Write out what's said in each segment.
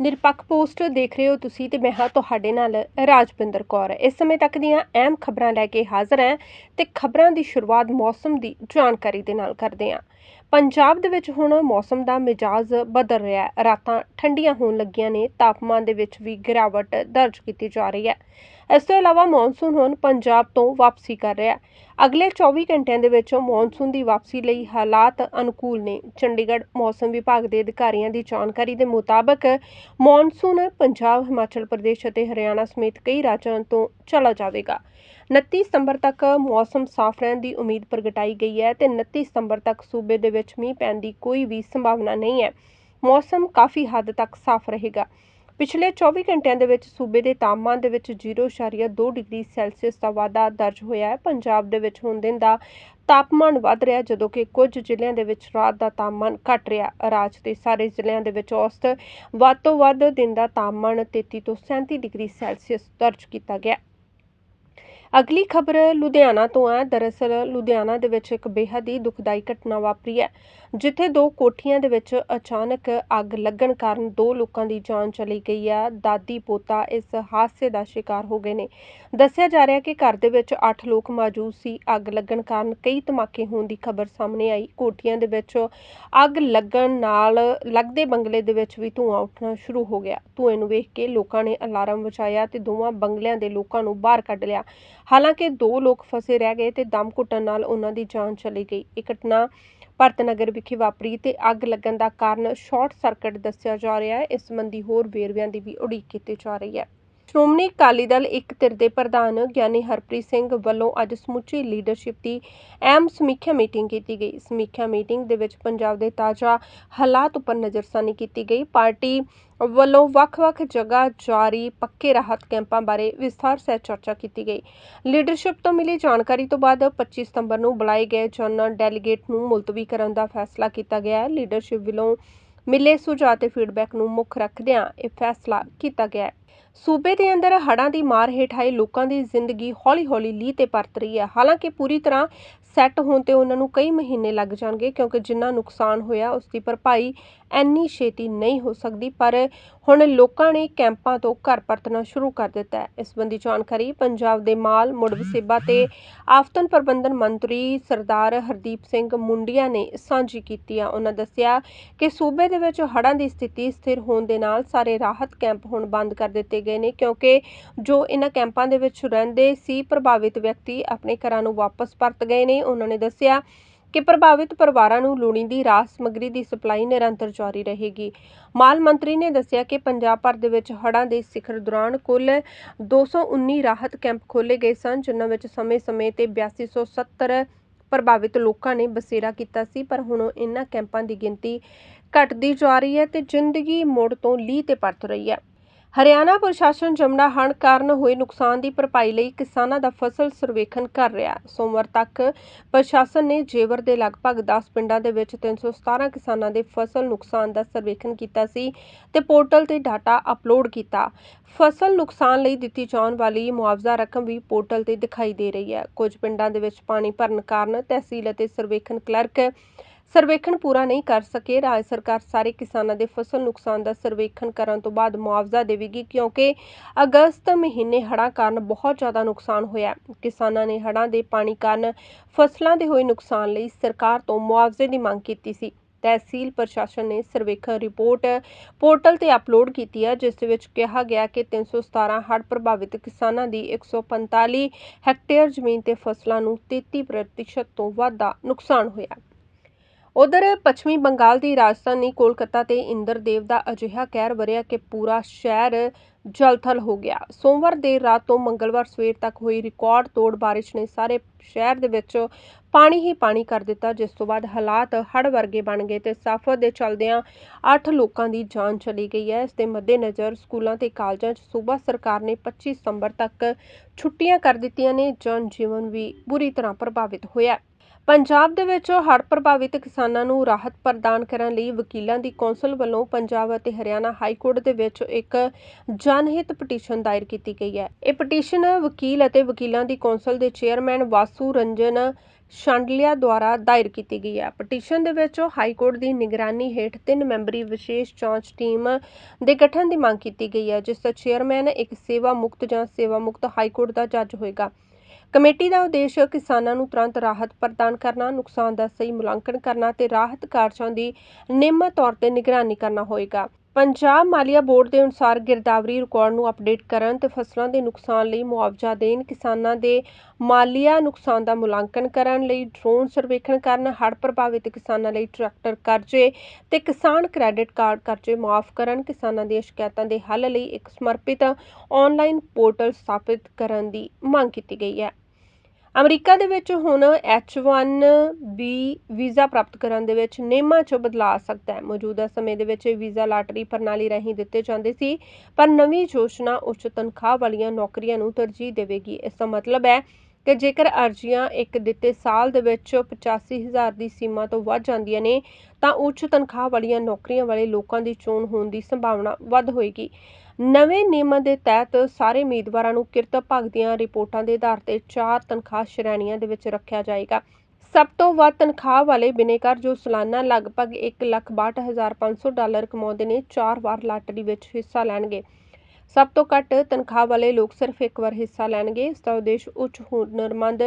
ਨਿਰਪੱਖ ਪੋਸਟ ਦੇਖ ਰਹੇ ਹੋ ਤੁਸੀਂ ਤੇ ਮੈਂ ਹਾਂ ਤੁਹਾਡੇ ਨਾਲ ਰਾਜਵਿੰਦਰ ਕੌਰ। ਇਸ ਸਮੇਂ ਤੱਕ ਦੀਆਂ ਅਹਿਮ ਖਬਰਾਂ ਲੈ ਕੇ ਹਾਜ਼ਰ ਹਾਂ ਤੇ ਖਬਰਾਂ ਦੀ ਸ਼ੁਰੂਆਤ ਮੌਸਮ ਦੀ ਜਾਣਕਾਰੀ ਦੇ ਨਾਲ ਕਰਦੇ ਹਾਂ। ਪੰਜਾਬ ਦੇ ਵਿੱਚ ਹੁਣ ਮੌਸਮ ਦਾ ਮਿਜਾਜ਼ ਬਦਲ ਰਿਹਾ ਹੈ। ਰਾਤਾਂ ਠੰਡੀਆਂ ਹੋਣ ਲੱਗੀਆਂ ਨੇ। ਤਾਪਮਾਨ ਦੇ ਵਿੱਚ ਵੀ ਗਿਰਾਵਟ ਦਰਜ ਕੀਤੀ ਜਾ ਰਹੀ ਹੈ। ਇਸ ਤੋਂ ਇਲਾਵਾ ਮੌਨਸੂਨ ਹੁਣ ਪੰਜਾਬ ਤੋਂ ਵਾਪਸੀ ਕਰ ਰਿਹਾ ਹੈ। ਅਗਲੇ 24 ਘੰਟਿਆਂ ਦੇ ਵਿੱਚ ਮੌਨਸੂਨ ਦੀ ਵਾਪਸੀ ਲਈ ਹਾਲਾਤ ਅਨੁਕੂਲ ਨੇ। ਚੰਡੀਗੜ੍ਹ ਮੌਸਮ ਵਿਭਾਗ ਦੇ ਅਧਿਕਾਰੀਆਂ ਦੀ ਜਾਣਕਾਰੀ ਦੇ ਮੁਤਾਬਕ ਮੌਨਸੂਨ ਪੰਜਾਬ, ਹਿਮਾਚਲ ਪ੍ਰਦੇਸ਼ ਅਤੇ ਹਰਿਆਣਾ ਸਮੇਤ ਕਈ ਰਾਜਾਂ ਤੋਂ ਚਲਾ ਜਾਵੇਗਾ। 29 ਸਤੰਬਰ ਤੱਕ ਮੌਸਮ ਸਾਫ਼ ਰਹਿਣ ਦੀ ਉਮੀਦ ਪ੍ਰਗਟਾਈ ਗਈ ਹੈ ਤੇ 29 ਸਤੰਬਰ ਤੱਕ ਸੂਬੇ ਦੇ ਵਿੱਚ ਮੀਂਹ ਪੈਣ ਦੀ ਕੋਈ ਵੀ ਸੰਭਾਵਨਾ ਨਹੀਂ ਹੈ। ਮੌਸਮ ਕਾਫੀ ਹੱਦ ਤੱਕ ਸਾਫ਼ ਰਹੇਗਾ। ਪਿਛਲੇ 24 ਘੰਟਿਆਂ ਦੇ ਵਿੱਚ ਸੂਬੇ ਦੇ ਤਾਪਮਾਨ ਦੇ ਵਿੱਚ 0.2 ਡਿਗਰੀ ਸੈਲਸੀਅਸ ਦਾ ਵਾਧਾ ਦਰਜ ਹੋਇਆ ਹੈ। ਪੰਜਾਬ ਦੇ ਵਿੱਚ ਹੁਣ ਦਿਨ ਦਾ ਤਾਪਮਾਨ ਵੱਧ ਰਿਹਾ ਜਦੋਂ ਕਿ ਕੁਝ ਜ਼ਿਲ੍ਹਿਆਂ ਦੇ ਵਿੱਚ ਰਾਤ ਦਾ ਤਾਪਮਾਨ ਘਟ ਰਿਹਾ ਰਾਜ ਦੇ ਸਾਰੇ ਜ਼ਿਲ੍ਹਿਆਂ ਦੇ ਵਿੱਚ ਔਸਤ ਵੱਧ ਤੋਂ ਵੱਧ ਦਿਨ ਦਾ ਤਾਪਮਾਨ 33 ਤੋਂ 37 ਡਿਗਰੀ ਸੈਲਸੀਅਸ ਦਰਜ ਕੀਤਾ ਗਿਆ ਅਗਲੀ ਖਬਰ ਲੁਧਿਆਣਾ ਤੋਂ ਹੈ। ਦਰਅਸਲ ਲੁਧਿਆਣਾ ਦੇ ਵਿੱਚ ਇੱਕ ਬੇਹੱਦ ਹੀ ਦੁਖਦਾਈ ਘਟਨਾ ਵਾਪਰੀ ਹੈ, ਜਿੱਥੇ ਦੋ ਕੋਠੀਆਂ ਦੇ ਵਿੱਚ ਅਚਾਨਕ ਅੱਗ ਲੱਗਣ ਕਾਰਨ ਦੋ ਲੋਕਾਂ ਦੀ ਜਾਨ ਚਲੀ ਗਈ ਹੈ। ਦਾਦੀ ਪੋਤਾ ਇਸ ਹਾਦਸੇ ਦਾ ਸ਼ਿਕਾਰ ਹੋ ਗਏ ਨੇ। ਦੱਸਿਆ ਜਾ ਰਿਹਾ ਕਿ ਘਰ ਦੇ ਵਿੱਚ 8 ਲੋਕ ਮੌਜੂਦ ਸੀ। ਅੱਗ ਲੱਗਣ ਕਾਰਨ ਕਈ ਧਮਾਕੇ ਹੋਣ ਦੀ ਖਬਰ ਸਾਹਮਣੇ ਆਈ। ਕੋਠੀਆਂ ਦੇ ਵਿੱਚ ਅੱਗ ਲੱਗਣ ਨਾਲ ਲੱਗਦੇ ਬੰਗਲੇ ਦੇ ਵਿੱਚ ਵੀ ਧੂੰਆਂ ਉੱਠਣਾ ਸ਼ੁਰੂ ਹੋ ਗਿਆ। ਧੂਏ ਨੂੰ ਵੇਖ ਕੇ ਲੋਕਾਂ ਨੇ ਅਲਾਰਮ ਵਜਾਇਆ ਤੇ ਦੋਵਾਂ ਬੰਗਲਿਆਂ ਦੇ ਲੋਕਾਂ ਨੂੰ ਬਾਹਰ ਕੱਢ ਲਿਆ। ਹਾਲਾਂਕਿ ਦੋ ਲੋਕ ਫਸੇ ਰਹਿ ਗਏ ਤੇ ਦਮ ਘੁੱਟਣ ਨਾਲ ਉਹਨਾਂ ਦੀ ਜਾਨ ਚਲੀ ਗਈ। ਇਹ ਘਟਨਾ ਭਰਤਨਗਰ ਵਿਖੇ ਵਾਪਰੀ ਤੇ ਅੱਗ ਲੱਗਣ ਦਾ ਕਾਰਨ ਸ਼ਾਰਟ ਸਰਕਟ ਦੱਸਿਆ ਜਾ ਰਿਹਾ ਹੈ। ਇਸ ਸਬੰਧੀ ਹੋਰ ਵੇਰਵਿਆਂ ਦੀ ਵੀ ਉਡੀਕ ਕੀਤੀ ਜਾ ਰਹੀ ਹੈ। ਸ਼੍ਰੋਮਣੀ ਅਕਾਲੀ ਦਲ ਇੱਕ ਧਿਰ ਦੇ ਪ੍ਰਧਾਨ ਗਿਆਨੀ ਹਰਪ੍ਰੀਤ ਸਿੰਘ ਵੱਲੋਂ ਅੱਜ ਸਮੁੱਚੀ ਲੀਡਰਸ਼ਿਪ ਦੀ ਅਹਿਮ ਸਮੀਖਿਆ ਮੀਟਿੰਗ ਕੀਤੀ ਗਈ। ਸਮੀਖਿਆ ਮੀਟਿੰਗ ਦੇ ਵਿੱਚ ਪੰਜਾਬ ਦੇ ਤਾਜ਼ਾ ਹਾਲਾਤ ਉੱਪਰ ਨਜ਼ਰਸਾਨੀ ਕੀਤੀ ਗਈ। ਪਾਰਟੀ ਵੱਲੋਂ ਵੱਖ-ਵੱਖ ਜਗ੍ਹਾ ਜਾਰੀ ਪੱਕੇ ਰਾਹਤ ਕੈਂਪਾਂ ਬਾਰੇ ਵਿਸਥਾਰ ਸਹਿਤ ਚਰਚਾ ਕੀਤੀ ਗਈ। ਲੀਡਰਸ਼ਿਪ ਤੋਂ ਮਿਲੀ ਜਾਣਕਾਰੀ ਤੋਂ ਬਾਅਦ 25 ਸਤੰਬਰ ਨੂੰ ਬੁਲਾਏ ਗਏ ਜਨਰਲ ਡੈਲੀਗੇਟ ਨੂੰ ਮੁਲਤਵੀ ਕਰਨ ਦਾ ਫੈਸਲਾ ਕੀਤਾ ਗਿਆ। ਹੈ ਲੀਡਰਸ਼ਿਪ ਵੱਲੋਂ ਮਿਲੇ ਸੁਝਾਅ ਤੇ ਫੀਡਬੈਕ ਨੂੰ ਮੁੱਖ ਰੱਖਦਿਆਂ ਇਹ ਫੈਸਲਾ ਕੀਤਾ ਗਿਆ ਹੈ। ਸੂਬੇ ਦੇ ਅੰਦਰ ਹੜ੍ਹਾਂ ਦੀ ਮਾਰ ਹੇਠ ਆਏ ਲੋਕਾਂ ਦੀ ਜ਼ਿੰਦਗੀ ਹੌਲੀ-ਹੌਲੀ ਲੀਹ ਤੇ ਪਰਤ ਰਹੀ ਹੈ। ਹਾਲਾਂਕਿ ਪੂਰੀ ਤਰ੍ਹਾਂ ਸੈੱਟ ਹੋਣ ਤੇ ਉਹਨਾਂ ਨੂੰ ਕਈ ਮਹੀਨੇ ਲੱਗ ਜਾਣਗੇ ਕਿਉਂਕਿ ਜਿੰਨਾ ਨੁਕਸਾਨ ਹੋਇਆ ਉਸ ਦੀ ਭਰਪਾਈ ਇੰਨੀ ਛੇਤੀ ਨਹੀਂ ਹੋ ਸਕਦੀ, ਪਰ ਹੁਣ ਲੋਕਾਂ ਨੇ ਕੈਂਪਾਂ ਤੋਂ ਘਰ ਪਰਤਣਾ ਸ਼ੁਰੂ ਕਰ ਦਿੱਤਾ ਹੈ। ਇਸ ਸੰਬੰਧੀ ਜਾਣਕਾਰੀ ਪੰਜਾਬ ਦੇ ਮਾਲ, ਮੁੜ ਵਸੇਬਾ ਤੇ ਆਫਤਨ ਪ੍ਰਬੰਧਨ ਮੰਤਰੀ ਸਰਦਾਰ ਹਰਦੀਪ ਸਿੰਘ ਮੁੰਡੀਆਂ ਨੇ ਸਾਂਝੀ ਕੀਤੀ ਆ। ਉਹਨਾਂ ਦੱਸਿਆ ਕਿ ਸੂਬੇ ਦੇ ਵਿੱਚ ਹੜ੍ਹਾਂ ਦੀ ਸਥਿਤੀ ਸਥਿਰ ਹੋਣ ਦੇ ਨਾਲ ਸਾਰੇ ਰਾਹਤ ਕੈਂਪ ਹੁਣ ਬੰਦ ਕਰ ਦਿੱਤੇ ਗਏ ਨੇ ਕਿਉਂਕਿ ਜੋ ਇਹਨਾਂ ਕੈਂਪਾਂ ਦੇ ਵਿੱਚ ਰਹਿੰਦੇ ਸੀ, ਪ੍ਰਭਾਵਿਤ ਵਿਅਕਤੀ ਆਪਣੇ ਘਰਾਂ ਨੂੰ ਵਾਪਸ ਪਰਤ ਗਏ ਨੇ। ਉਹਨਾਂ ਨੇ ਦੱਸਿਆ ਕਿ ਪ੍ਰਭਾਵਿਤ ਪਰਿਵਾਰਾਂ ਨੂੰ ਲੋੜੀਂਦੀ ਰਾਹਤ ਸਮੱਗਰੀ ਦੀ ਸਪਲਾਈ ਨਿਰੰਤਰ ਜਾਰੀ ਰਹੇਗੀ। ਮਾਲ ਮੰਤਰੀ ਨੇ ਦੱਸਿਆ ਕਿ ਪੰਜਾਬ ਭਰ ਦੇ ਵਿੱਚ ਹੜ੍ਹਾਂ ਦੇ ਸਿਖਰ ਦੌਰਾਨ ਕੁੱਲ 219 ਰਾਹਤ ਕੈਂਪ ਖੋਲ੍ਹੇ ਗਏ ਸਨ, ਜਿਨ੍ਹਾਂ ਵਿੱਚ ਸਮੇਂ-ਸਮੇਂ ਤੇ 8270 ਪ੍ਰਭਾਵਿਤ ਲੋਕਾਂ ਨੇ ਬਸੇਰਾ ਕੀਤਾ ਸੀ, ਪਰ ਹੁਣ ਇਹਨਾਂ ਕੈਂਪਾਂ ਦੀ ਗਿਣਤੀ ਘਟਦੀ ਜਾ ਰਹੀ ਹੈ ਤੇ ਜ਼ਿੰਦਗੀ ਮੁੜ ਤੋਂ ਲੀਹ ਤੇ ਪਰਤ ਰਹੀ ਹੈ। ਹਰਿਆਣਾ ਪ੍ਰਸ਼ਾਸਨ ਜਮਨਾ ਹੜ੍ਹ ਕਾਰਨ ਹੋਏ ਨੁਕਸਾਨ ਦੀ ਭਰਪਾਈ ਲਈ ਕਿਸਾਨਾਂ ਦਾ ਫਸਲ ਸਰਵੇਖਣ ਕਰ ਰਿਹਾ ਸੋਮਵਾਰ ਤੱਕ ਪ੍ਰਸ਼ਾਸਨ ਨੇ ਜੇਵਰ ਦੇ ਲਗਭਗ 10 ਪਿੰਡਾਂ ਦੇ ਵਿੱਚ 317 ਕਿਸਾਨਾਂ ਦੇ ਫਸਲ ਨੁਕਸਾਨ ਦਾ ਸਰਵੇਖਣ ਕੀਤਾ ਸੀ ਤੇ ਪੋਰਟਲ ਤੇ ਡਾਟਾ ਅਪਲੋਡ ਕੀਤਾ। ਫਸਲ ਨੁਕਸਾਨ ਲਈ ਦਿੱਤੀ ਜਾਣ ਵਾਲੀ ਮੁਆਵਜ਼ਾ ਰਕਮ ਵੀ ਪੋਰਟਲ ਤੇ ਦਿਖਾਈ ਦੇ ਰਹੀ ਹੈ। ਕੁਝ ਪਿੰਡਾਂ ਦੇ ਵਿੱਚ ਪਾਣੀ ਭਰਨ ਕਾਰਨ ਤਹਿਸੀਲ ਅਤੇ ਸਰਵੇਖਣ ਕਲਰਕ ਸਰਵੇਖਣ ਪੂਰਾ ਨਹੀਂ ਕਰ ਸਕੇ। ਰਾਜ ਸਰਕਾਰ ਸਾਰੇ ਕਿਸਾਨਾਂ ਦੇ ਫਸਲ ਨੁਕਸਾਨ ਦਾ ਸਰਵੇਖਣ ਕਰਨ ਤੋਂ ਬਾਅਦ ਮੁਆਵਜ਼ਾ ਦੇਵੇਗੀ ਕਿਉਂਕਿ ਅਗਸਤ ਮਹੀਨੇ ਹੜ੍ਹਾਂ ਕਾਰਨ ਬਹੁਤ ਜ਼ਿਆਦਾ ਨੁਕਸਾਨ ਹੋਇਆ। ਕਿਸਾਨਾਂ ਨੇ ਹੜ੍ਹਾਂ ਦੇ ਪਾਣੀ ਕਾਰਨ ਫਸਲਾਂ ਦੇ ਹੋਏ ਨੁਕਸਾਨ ਲਈ ਸਰਕਾਰ ਤੋਂ ਮੁਆਵਜ਼ੇ ਦੀ ਮੰਗ ਕੀਤੀ ਸੀ। ਤਹਿਸੀਲ ਪ੍ਰਸ਼ਾਸਨ ਨੇ ਸਰਵੇਖਣ ਰਿਪੋਰਟ ਪੋਰਟਲ ਤੇ ਅਪਲੋਡ ਕੀਤੀ ਹੈ, ਜਿਸ ਵਿੱਚ ਕਿਹਾ ਗਿਆ ਕਿ 317 ਹੜ੍ਹ ਪ੍ਰਭਾਵਿਤ ਕਿਸਾਨਾਂ ਦੀ 145 ਹੈਕਟੇਅਰ ਜ਼ਮੀਨ ਤੇ ਫਸਲਾਂ ਨੂੰ 33% ਤੋਂ ਵੱਧ ਦਾ ਨੁਕਸਾਨ ਹੋਇਆ। ਉਧਰ ਪੱਛਮੀ ਬੰਗਾਲ ਦੀ ਰਾਜਧਾਨੀ ਕੋਲਕਾਤਾ ਤੇ ਇੰਦਰਦੇਵ ਦਾ ਅਜਿਹਾ ਕਹਿਰ ਵਰਿਆ ਕਿ ਪੂਰਾ ਸ਼ਹਿਰ ਜਲਥਲ ਹੋ ਗਿਆ। ਸੋਮਵਾਰ ਦੇਰ ਰਾਤ ਤੋਂ ਮੰਗਲਵਾਰ ਸਵੇਰ ਤੱਕ ਹੋਈ ਰਿਕਾਰਡ ਤੋੜ ਬਾਰਿਸ਼ ਨੇ ਸਾਰੇ ਸ਼ਹਿਰ ਦੇ ਵਿੱਚ ਪਾਣੀ ਹੀ ਪਾਣੀ ਕਰ ਦਿੱਤਾ, ਜਿਸ ਤੋਂ ਬਾਅਦ ਹਾਲਾਤ ਹੜ੍ਹ ਵਰਗੇ ਬਣ ਗਏ ਤੇ ਸਫ਼ਰ ਦੇ ਚਲਦਿਆਂ 8 ਲੋਕਾਂ ਦੀ ਜਾਨ ਚਲੀ ਗਈ ਹੈ। ਇਸ ਦੇ ਮੱਦੇਨਜ਼ਰ ਸਕੂਲਾਂ ਤੇ ਕਾਲਜਾਂ 'ਚ ਸੂਬਾ ਸਰਕਾਰ ਨੇ 25 ਸਤੰਬਰ ਤੱਕ ਛੁੱਟੀਆਂ ਕਰ ਦਿੱਤੀਆਂ ਨੇ। ਜਨ ਜੀਵਨ ਵੀ ਬੁਰੀ ਤਰ੍ਹਾਂ ਪ੍ਰਭਾਵਿਤ ਹੋਇਆ। ਪੰਜਾਬ ਦੇ ਵਿੱਚ ਹੜ੍ਹ ਪ੍ਰਭਾਵਿਤ ਕਿਸਾਨਾਂ ਨੂੰ ਰਾਹਤ ਪ੍ਰਦਾਨ ਕਰਨ ਲਈ ਵਕੀਲਾਂ ਦੀ ਕੌਂਸਲ ਵੱਲੋਂ ਪੰਜਾਬ ਅਤੇ ਹਰਿਆਣਾ ਹਾਈ ਕੋਰਟ ਦੇ ਵਿੱਚ ਇੱਕ ਜਨਹਿਤ ਪਟੀਸ਼ਨ ਦਾਇਰ ਕੀਤੀ ਗਈ ਹੈ। ਇਹ ਪਟੀਸ਼ਨ ਵਕੀਲ ਅਤੇ ਵਕੀਲਾਂ ਦੀ ਕੌਂਸਲ ਦੇ ਚੇਅਰਮੈਨ ਵਾਸੂ ਰੰਜਨ ਸ਼ਾਂਡਲਿਆ ਦੁਆਰਾ ਦਾਇਰ ਕੀਤੀ ਗਈ ਹੈ। ਪਟੀਸ਼ਨ ਦੇ ਵਿੱਚ ਹਾਈ ਕੋਰਟ ਦੀ ਨਿਗਰਾਨੀ ਹੇਠ ਤਿੰਨ ਮੈਂਬਰੀ ਵਿਸ਼ੇਸ਼ ਜਾਂਚ ਟੀਮ ਦੇ ਗਠਨ ਦੀ ਮੰਗ ਕੀਤੀ ਗਈ ਹੈ, ਜਿਸ ਦਾ ਚੇਅਰਮੈਨ ਇੱਕ ਸੇਵਾ ਮੁਕਤ ਜਾਂ ਸੇਵਾ ਮੁਕਤ ਹਾਈ ਕੋਰਟ ਦਾ ਜੱਜ ਹੋਏਗਾ। ਕਮੇਟੀ ਦਾ ਉਦੇਸ਼ ਕਿਸਾਨਾਂ ਨੂੰ ਤੁਰੰਤ ਰਾਹਤ ਪ੍ਰਦਾਨ ਕਰਨਾ, ਨੁਕਸਾਨ ਦਾ ਸਹੀ ਮੁਲਾਂਕਣ ਕਰਨਾ ਤੇ ਰਾਹਤ ਕਾਰਜਾਂ ਦੀ ਨਿਯਮਤ ਤੌਰ ਤੇ ਨਿਗਰਾਨੀ ਕਰਨਾ ਹੋਏਗਾ। ਪੰਜਾਬ ਮਾਲੀਆ ਬੋਰਡ ਦੇ ਅਨੁਸਾਰ ਗਿਰਦਾਵਰੀ ਰਿਕਾਰਡ ਨੂੰ ਅਪਡੇਟ ਕਰਨ ਤੇ ਫਸਲਾਂ ਦੇ ਨੁਕਸਾਨ ਲਈ ਮੁਆਵਜ਼ਾ ਦੇਣ, ਕਿਸਾਨਾਂ ਦੇ ਮਾਲੀਆ ਨੁਕਸਾਨ ਦਾ ਮੁਲਾਂਕਣ ਕਰਨ ਲਈ ਡਰੋਨ ਸਰਵੇਖਣ ਕਰਨ, ਹੜ੍ਹ ਪ੍ਰਭਾਵਿਤ ਕਿਸਾਨਾਂ ਲਈ ਟਰੈਕਟਰ ਕਰਜ਼ੇ ਤੇ ਕਿਸਾਨ ਕ੍ਰੈਡਿਟ ਕਾਰਡ ਕਰਜ਼ੇ ਮਾਫ ਕਰਨ, ਕਿਸਾਨਾਂ ਦੀਆਂ ਸ਼ਿਕਾਇਤਾਂ ਦੇ ਹੱਲ ਲਈ ਇੱਕ ਸਮਰਪਿਤ ਆਨਲਾਈਨ ਪੋਰਟਲ ਸਥਾਪਿਤ ਕਰਨ ਦੀ ਮੰਗ ਕੀਤੀ ਗਈ ਹੈ। ਅਮਰੀਕਾ ਦੇ ਵਿੱਚ ਹੁਣ ਐੱਚ ਵਨ ਬੀ ਵੀਜ਼ਾ ਪ੍ਰਾਪਤ ਕਰਨ ਦੇ ਵਿੱਚ ਨਿਯਮਾਂ 'ਚ ਬਦਲਾਅ ਆ ਸਕਦਾ ਹੈ। ਮੌਜੂਦਾ ਸਮੇਂ ਦੇ ਵਿੱਚ ਇਹ ਵੀਜ਼ਾ ਲਾਟਰੀ ਪ੍ਰਣਾਲੀ ਰਾਹੀਂ ਦਿੱਤੇ ਜਾਂਦੇ ਸੀ, ਪਰ ਨਵੀਂ ਯੋਜਨਾ ਉੱਚ ਤਨਖਾਹ ਵਾਲੀਆਂ ਨੌਕਰੀਆਂ ਨੂੰ ਤਰਜੀਹ ਦੇਵੇਗੀ। ਇਸ ਦਾ ਮਤਲਬ ਹੈ ਕਿ ਜੇਕਰ ਅਰਜ਼ੀਆਂ ਇੱਕ ਦਿੱਤੇ ਸਾਲ ਦੇ ਵਿੱਚ 85000 ਦੀ ਸੀਮਾ ਤੋਂ ਵੱਧ ਜਾਂਦੀਆਂ ਨੇ, ਤਾਂ ਉੱਚ ਤਨਖਾਹ ਵਾਲੀਆਂ ਨੌਕਰੀਆਂ ਵਾਲੇ ਲੋਕਾਂ ਦੀ ਚੋਣ ਹੋਣ ਦੀ ਸੰਭਾਵਨਾ ਵੱਧ ਹੋਏਗੀ। ਨਵੇਂ ਨਿਯਮਾਂ ਦੇ ਤਹਿਤ ਸਾਰੇ ਉਮੀਦਵਾਰਾਂ ਨੂੰ ਕਿਰਤ ਭਾਗ ਦੀਆਂ ਰਿਪੋਰਟਾਂ ਦੇ ਆਧਾਰ ਤੇ ਚਾਰ ਤਨਖਾਹ ਸ਼੍ਰੇਣੀਆਂ ਦੇ ਵਿੱਚ ਰੱਖਿਆ ਜਾਏਗਾ। ਸਭ ਤੋਂ ਵੱਧ ਤਨਖਾਹ ਵਾਲੇ ਬਿਨੈਕਾਰ ਜੋ ਸਾਲਾਨਾ ਲਗਭਗ 1,62,500 ਡਾਲਰ ਕਮਾਉਂਦੇ ਨੇ ਚਾਰ ਵਾਰ ਲਾਟਰੀ ਵਿੱਚ ਹਿੱਸਾ ਲੈਣਗੇ। ਸਭ ਤੋਂ ਘੱਟ ਤਨਖਾਹ ਵਾਲੇ ਲੋਕ ਸਿਰਫ ਇੱਕ ਵਾਰ ਹਿੱਸਾ ਲੈਣਗੇ ਇਸ ਦਾ ਉਦੇਸ਼ ਉੱਚ ਹੁਨਰਮੰਦ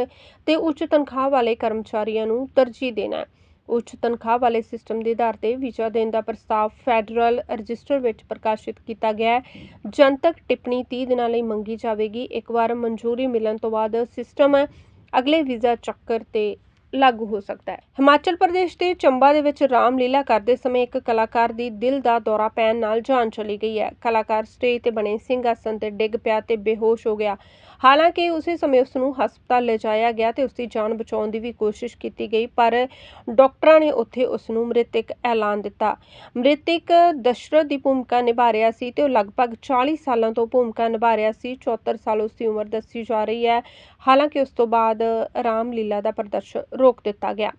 ਤੇ ਉੱਚ ਤਨਖਾਹ ਵਾਲੇ ਕਰਮਚਾਰੀਆਂ ਨੂੰ ਤਰਜੀਹ ਦੇਣਾ ਹੈ। ਉੱਚ ਤਨਖਾਹ ਵਾਲੇ ਸਿਸਟਮ ਦੇ ਆਧਾਰ ਤੇ ਵੀਜ਼ਾ ਦੇਣ ਦਾ ਪ੍ਰਸਤਾਵ ਫੈਡਰਲ ਰਜਿਸਟਰ ਵਿੱਚ ਪ੍ਰਕਾਸ਼ਿਤ ਕੀਤਾ ਗਿਆ ਹੈ। ਜਨਤਕ ਟਿੱਪਣੀ 30 ਦਿਨਾਂ ਲਈ ਮੰਗੀ ਜਾਵੇਗੀ। ਇੱਕ ਵਾਰ ਮਨਜ਼ੂਰੀ ਮਿਲਣ ਤੋਂ ਬਾਅਦ ਸਿਸਟਮ ਅਗਲੇ ਵੀਜ਼ਾ ਚੱਕਰ ਤੇ ਲਾਗੂ ਹੋ ਸਕਦਾ ਹੈ। ਹਿਮਾਚਲ ਪ੍ਰਦੇਸ਼ ਦੇ ਚੰਬਾ ਦੇ ਵਿੱਚ ਰਾਮ ਲੀਲਾ ਕਰਦੇ ਸਮੇਂ ਇੱਕ ਕਲਾਕਾਰ ਦੀ ਦਿਲ ਦਾ ਦੌਰਾ ਪੈਣ ਨਾਲ ਜਾਨ ਚਲੀ ਗਈ ਹੈ। ਕਲਾਕਾਰ ਸਟੇਜ ਤੇ ਬਣੇ ਸਿੰਘ ਸਿੰਘਾਸਨ ਤੇ ਡਿੱਗ ਪਿਆ ਤੇ ਬੇਹੋਸ਼ ਹੋ ਗਿਆ। ਹਾਲਾਂਕਿ ਉਸੇ ਸਮੇਂ ਉਸ ਨੂੰ ਹਸਪਤਾਲ ਲਿਜਾਇਆ ਗਿਆ ਤੇ ਉਸ ਦੀ ਜਾਨ ਬਚਾਉਣ ਦੀ ਵੀ ਕੋਸ਼ਿਸ਼ ਕੀਤੀ ਗਈ, ਪਰ ਡਾਕਟਰਾਂ ਨੇ ਉੱਥੇ ਉਸ ਨੂੰ ਮ੍ਰਿਤਕ ਐਲਾਨ ਦਿੱਤਾ। ਮ੍ਰਿਤਕ ਦਸ਼ਰਥ ਦੀ ਭੂਮਿਕਾ ਨਿਭਾ ਰਿਹਾ ਸੀ ਤੇ ਉਹ ਲਗਭਗ 40 ਸਾਲਾਂ ਤੋਂ ਭੂਮਿਕਾ ਨਿਭਾ ਰਿਹਾ ਸੀ। 74 ਸਾਲ ਉਸ ਦੀ ਉਮਰ ਦੱਸੀ ਜਾ ਰਹੀ ਹੈ। ਹਾਲਾਂਕਿ ਉਸ ਤੋਂ ਬਾਅਦ ਰਾਮਲੀਲਾ ਦਾ ਪ੍ਰਦਰਸ਼ਨ ਰੋਕ ਦਿੱਤਾ ਗਿਆ।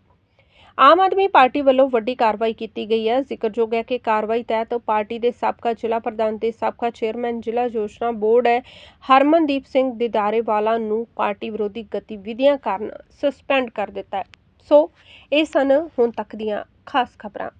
ਆਮ ਆਦਮੀ ਪਾਰਟੀ ਵੱਲੋਂ ਵੱਡੀ ਕਾਰਵਾਈ ਕੀਤੀ ਗਈ ਹੈ। ਜ਼ਿਕਰਯੋਗ ਹੈ ਕਿ ਕਾਰਵਾਈ ਤਹਿਤ ਪਾਰਟੀ ਦੇ ਸਾਬਕਾ ਜ਼ਿਲ੍ਹਾ ਪ੍ਰਧਾਨ ਤੇ ਸਾਬਕਾ ਚੇਅਰਮੈਨ ਜ਼ਿਲ੍ਹਾ ਯੋਜਨਾ ਬੋਰਡ ਹੈ। ਹਰਮਨਦੀਪ ਸਿੰਘ ਦਿਦਾਰੇਵਾਲਾ ਨੂੰ ਪਾਰਟੀ ਵਿਰੋਧੀ ਗਤੀਵਿਧੀਆਂ ਕਾਰਨ ਸਸਪੈਂਡ ਕਰ ਦਿੱਤਾ ਹੈ। ਸੋ, ਇਹ ਸਨ ਹੁਣ ਤੱਕ ਦੀਆਂ ਖਾਸ ਖਬਰਾਂ।